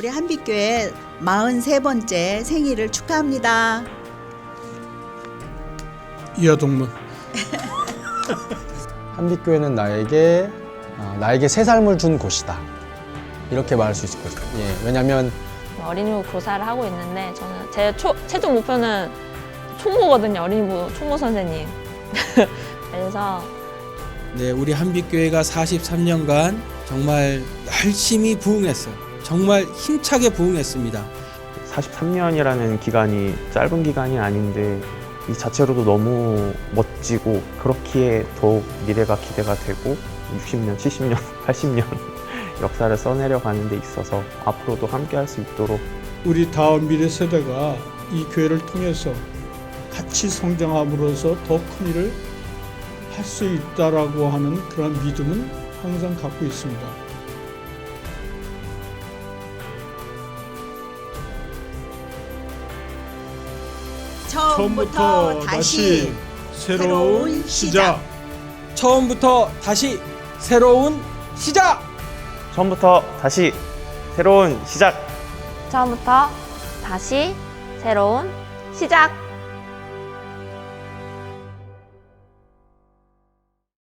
한빛교회 43번째 생일을 축하합니다. 이하동문 한빛교회는 나에게 어, 나에게 새 삶을 준 곳이다. 이렇게 말할 수 있을 것 같아요. 예, 왜냐하면 어린이부 교사를 하고 있는데 저는 제 초, 최종 목표는 총무거든요. 어린이부 총무 선생님. 그래서 네, 우리 한빛교회가 43년간 정말 열심히 부흥했어요. 정말 힘차게 부흥했습니다. 43년이라는 기간이 짧은 기간이 아닌데 이 자체로도 너무 멋지고 그렇기에 더욱 미래가 기대가 되고 60년, 70년, 80년 역사를 써내려 가는 데 있어서 앞으로도 함께 할 수 있도록 우리 다음 미래 세대가 이 교회를 통해서 같이 성장함으로써 더 큰 일을 할 수 있다라고 하는 그런 믿음은 항상 갖고 있습니다. 처음부터 다시 새로운 시작. 처음부터 다시 새로운 시작! 처음부터 다시 새로운 시작! 처음부터 다시 새로운 시작!